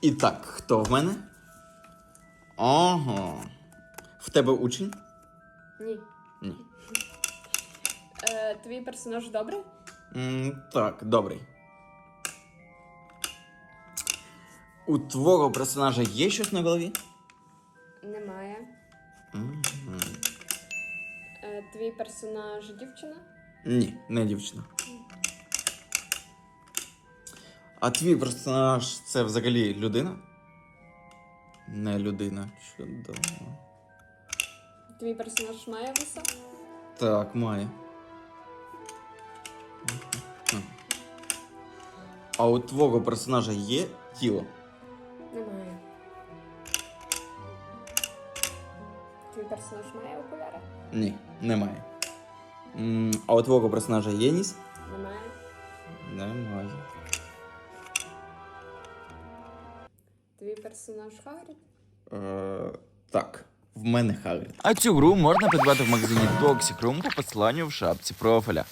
І так, хто в мене? Ага. В тебе учень? Ні. Ні. Е, твій персонаж добрий? М, так, добрий. У твого персонажа є щось на голові? Немає. Мгм. Е, твій персонаж дівчина? Ні, не дівчина. А твій персонаж це взагалі людина? Не людина. Чудово. Твій персонаж має вуса? Так, має. А у твого персонажа є тіло? Немає. Твій персонаж має окуляри? Ні, немає. М, А у твого персонажа є ніс? Немає. Немає. Твій персонаж Хагрід? Е, так, в мене Хагрид. А цю гру можна придбати в магазині Toxic Room по посиланню в шапці профіля.